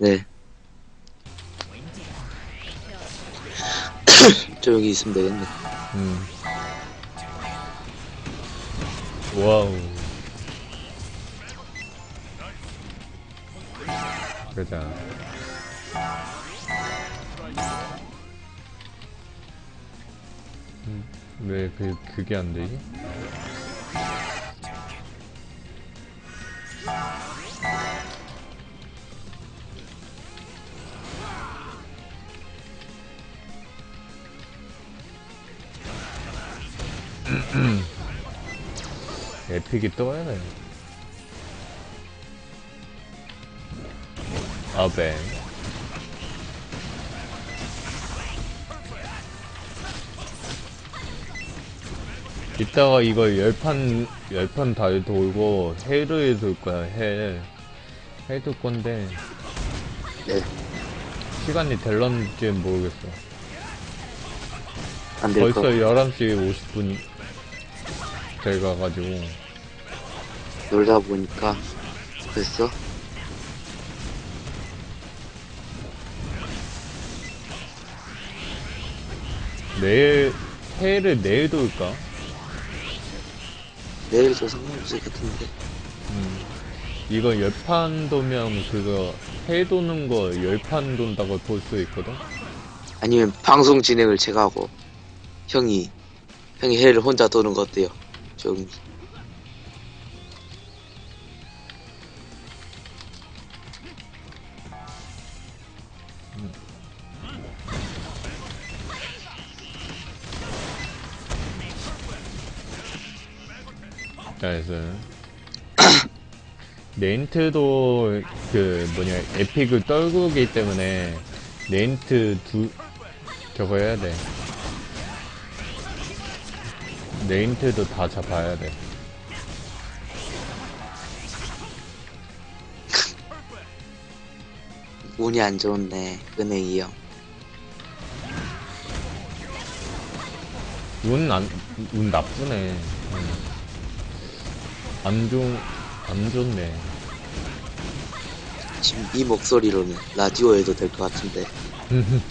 네. 좀 여기 있으면 되겠네. 음. 와우. 그자. 음, 왜 그, 그게 안 되지? 에픽이 떠야 돼. 아벤. 이따가 이거 열판, 열판 다 돌고, 헬을 돌 거야, 헬. 헬돌 건데, 네. 시간이 될런지 모르겠어. 벌써 거. 11시 50분 돼가가지고, 놀다 보니까 됐어. 내일, 헬을 내일 돌까? 내일도 상관없을 것 같은데. 음. 이거 열판 도면 그거 해 도는 거 열판 돈다고 볼 수 있거든? 아니면 방송 진행을 제가 하고 형이 형이 해를 혼자 도는 거 어때요? 좀그 래서 네인트도 그 뭐냐 에픽을 떨구기 때문에 네인트 두 저거 해야 돼 네인트도 다 잡아야 돼 운이 안 좋네 은행이 형. 운 안, 운 나쁘네. 음. 안 좋, 안 좋네. 지금 이 목소리로는 라디오 해도 될 것 같은데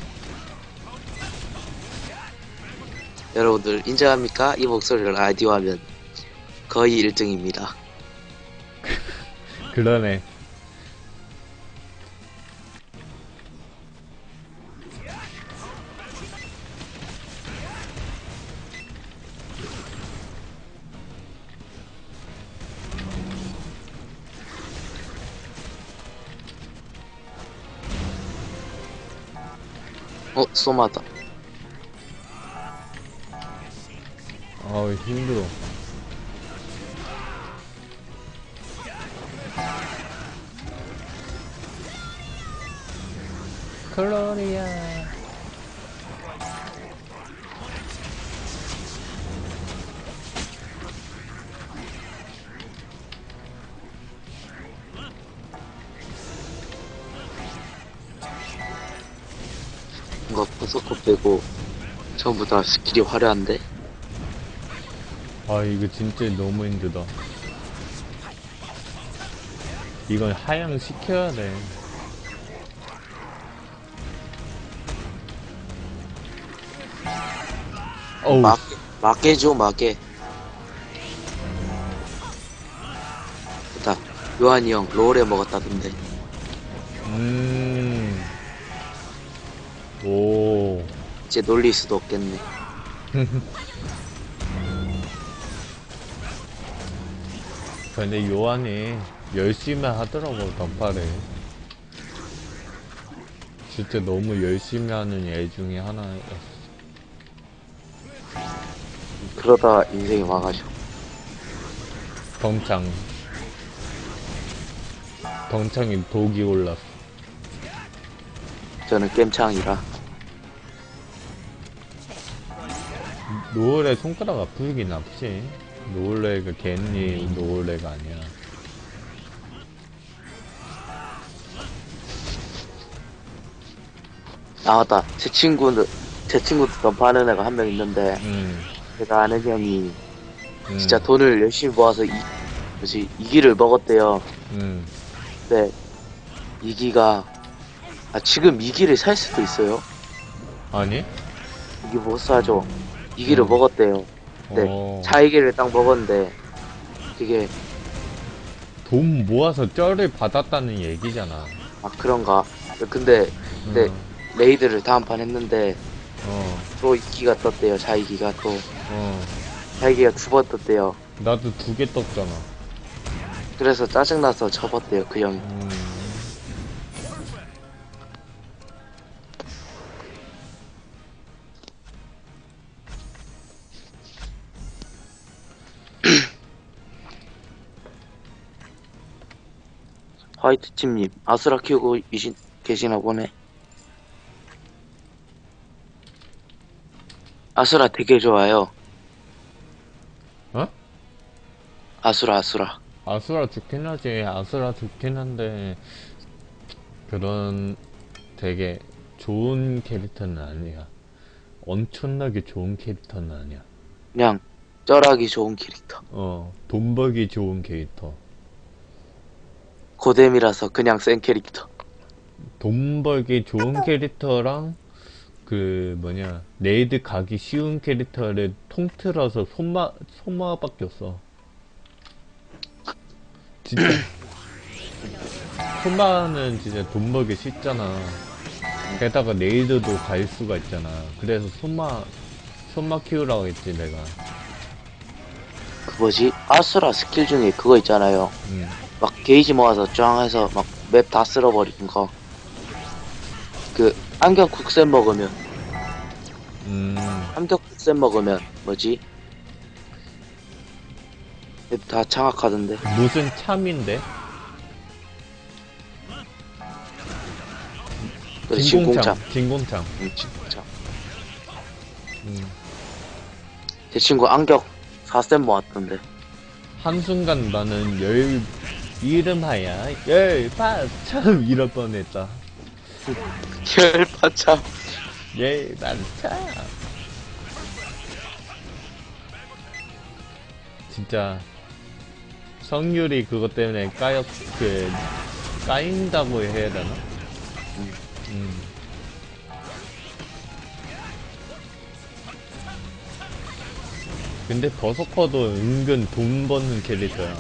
여러분들 인정합니까? 이 목소리를 라디오 하면 거의 1등입니다. 그러네. 어 소마다. 아우, 힘들어. 클로리아. 뭔가 버섯코 빼고 전부 다 스킬이 화려한데 아, 이거 진짜 너무 힘들다. 이건 하향 시켜야 돼. 어우, 막 막게 줘 막게. 좋다. 요한이 형 롤에 먹었다던데. 음. 오. 이제 놀릴 수도 없겠네. 근데 요한이 열심히 하더라고, 던파를. 진짜 너무 열심히 하는 애 중에 하나였어. 그러다 인생이 와가지고 덩창. 덩창이 독이 올랐어. 저는 깸창이라 노을에 손가락 아프긴 아프지. 노을레가 괜히 노을레가 아니야. 아 맞다 제 친구는 제 친구도 덤파하는 애가 한 명 있는데 음, 제가 아는 형이 음, 진짜 돈을 열심히 모아서 이 뭐지 이기를 먹었대요. 음, 근데 이기가 아, 지금 이기를 살 수도 있어요. 아니? 이기 못 사죠. 이기를 음. 먹었대요. 네. 어, 자이기를 딱 먹었는데, 그게, 돈 모아서 쩔을 받았다는 얘기잖아. 아, 그런가. 근데, 네. 어, 레이드를 다음 판 했는데, 어, 또 이기가 떴대요. 자이기가 또. 어. 자이기가 두 번 떴대요. 나도 두 개 떴잖아. 그래서 짜증나서 접었대요. 그 형이. 음. 화이트팀님, 아수라 키우고 이신, 계시나 보네. 아수라 되게 좋아요. 어? 아수라, 아수라. 아수라 좋긴 하지. 아수라 좋긴 한데, 그런 되게 좋은 캐릭터는 아니야. 엄청나게 좋은 캐릭터는 아니야. 그냥, 쩔하기 좋은 캐릭터. 어, 돈 벌기 좋은 캐릭터. 고뎀이라서 그냥 센 캐릭터. 돈 벌기 좋은 캐릭터랑 그 뭐냐 레이드 가기 쉬운 캐릭터를 통틀어서 손마 손마밖에 없어. 진짜 손마는 진짜 돈 벌기 쉽잖아. 게다가 레이드도 갈 수가 있잖아. 그래서 손마 손마 키우라고 했지 내가. 그 뭐지? 아수라 스킬 중에 그거 있잖아요. 음. 막 게이지 모아서 쫙 해서 막 맵 다 쓸어버리는 거. 그, 안경 국센 먹으면, 음. 안경 국센 먹으면, 뭐지? 맵 다 장악하던데. 무슨 참인데? 그래, 진공참. 진공참. 응, 진공참. 음. 제 친구 안경 4센 모았던데. 한순간 나는 열 이름하야 열반참 이럴 뻔했다 열파참. 열반참 진짜 성률이 그것 때문에 까였 그 까인다고 해야 되나? 음. 근데 버서커도 은근 돈 버는 캐릭터야.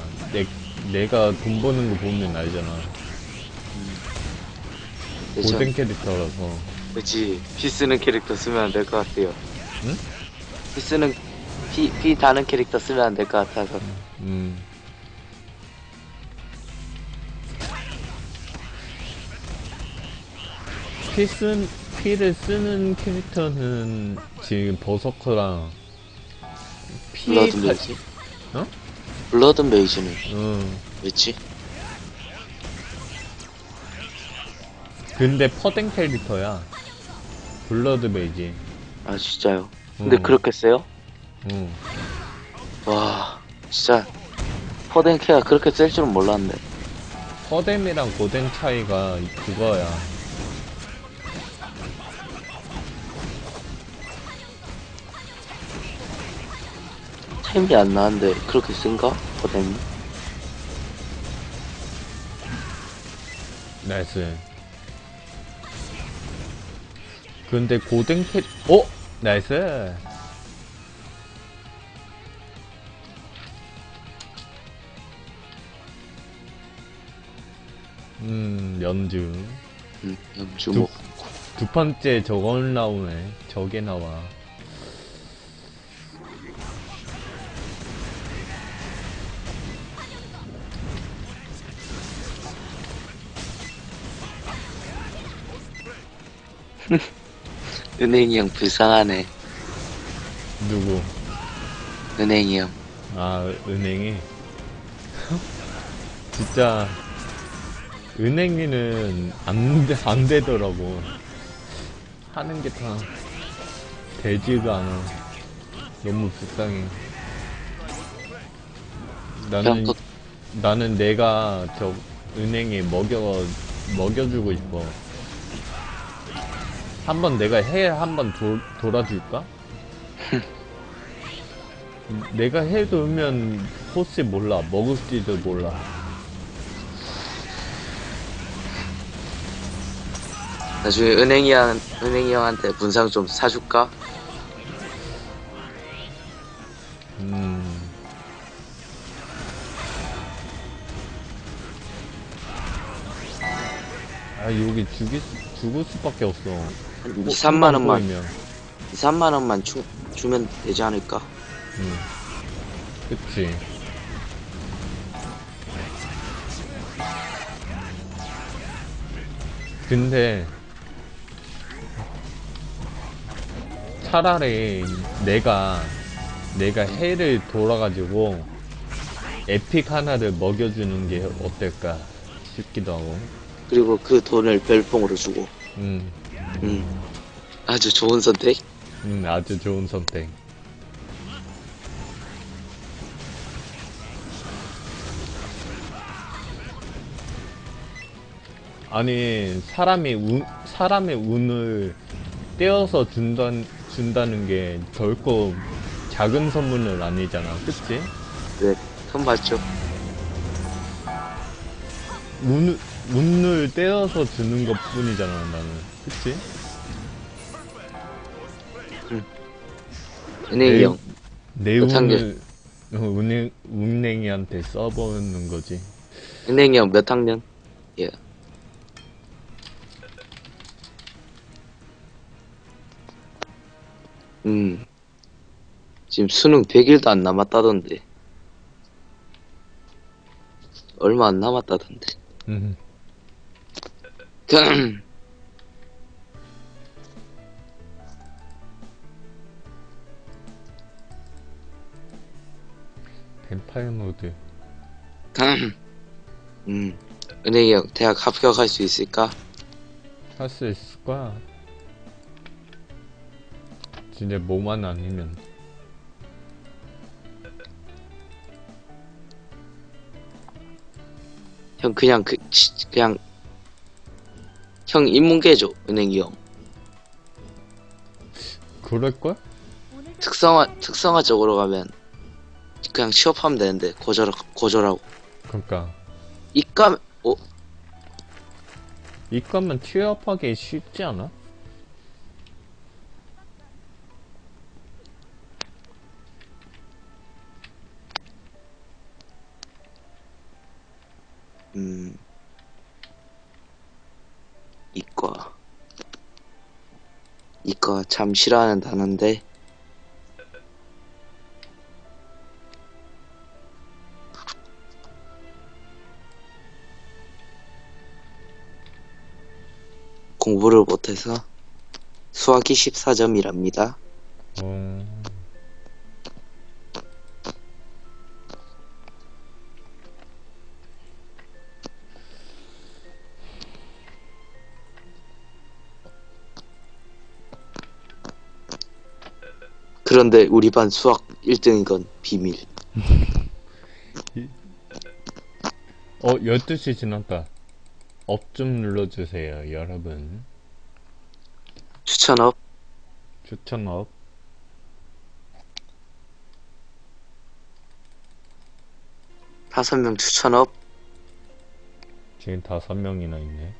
내, 내가 돈 버는 거 보면 알잖아. 고된 캐릭터라서. 그치. 피 쓰는 캐릭터 쓰면 안 될 것 같아요. 응? 피 쓰는, 피, 피 다는 캐릭터 쓰면 안 될 것 같아서. 음. 피 쓴, 피를 쓰는 캐릭터는 지금 버서커랑 피해 블러드 타, 메이지? 어? 블러드 메이지는 응. 왜지? 근데 퍼댕 캐릭터야. 블러드 베이지. 아, 진짜요. 근데 응. 그렇게 세요? 응. 와, 진짜. 퍼덴케가 그렇게 셀 줄은 몰랐는데. 퍼뎀이랑 고뎀 차이가 그거야. 템이 안 나는데 그렇게 쓴가? 퍼뎀이? 나이스. 근데 고등 캐, 어? 나이스. 음, 연주. 응, 주목. 두 번째 저걸 나오네. 저게 나와. 은행이 형 불쌍하네. 누구? 은행이 형. 아, 은행이. 진짜, 은행이는 안, 돼- 안 되더라고. 하는 게 다 되지가 않아. 너무 불쌍해. 나는, 나는 내가 저 은행에 먹여, 먹여주고 싶어. 한번 내가 해 한번 돌아줄까? 내가 해 돌면 혹시 몰라 먹을지도 몰라 나중에 은행이 형, 은행이 형한테 분상 좀 사줄까? 음. 아, 여기 수- 죽을 수밖에 없어. 한 뭐, 2, 3만 원만, 보이면. 2, 3만 원만 주, 주면 되지 않을까? 응. 그치. 근데 차라리 내가 내가 해를 돌아가지고 에픽 하나를 먹여주는 게 어떨까 싶기도 하고. 그리고 그 돈을 별풍으로 주고. 음, 음. 아주 좋은 선택? 음 아주 좋은 선택. 아니 사람이 운 사람의 운을 떼어서 준단 준다는 게 결코 작은 선물은 아니잖아, 그치? 네, 큰 맞죠? 운 운을 떼어서 주는 것 뿐이잖아, 나는, 그치? 은행이 네. 형. 내그 단계. 운을 어, 운행 운행이한테 써보는 거지. 은행이 형 몇 학년? 예. 음. 지금 수능 100일도 안 남았다던데. 얼마 안 남았다던데. 음. 파이어 모드. 음. 은행이 형 대학 합격할 수 있을까? 할 수 있을 거야. 진짜 뭐만 아니면. 형 그냥 그 치- 그냥 형 인문계죠 은행이 형. 그럴걸? 특성화 특성화적으로 가면 그냥 취업하면 되는데 고졸 고졸하고 그러니까 이과 어 이과면 취업하기 쉽지 않아? 음, 이과. 이과 참 싫어하는 단어인데. 공부를 못해서 수학이 14점이랍니다. 어. 그런데 우리 반 수학 1등인 건 비밀. 어, 12시 지났다. 업 좀 눌러주세요, 여러분. 추천업. 추천 업. 다섯 명 추천업. 지금 다섯 명이나 있네.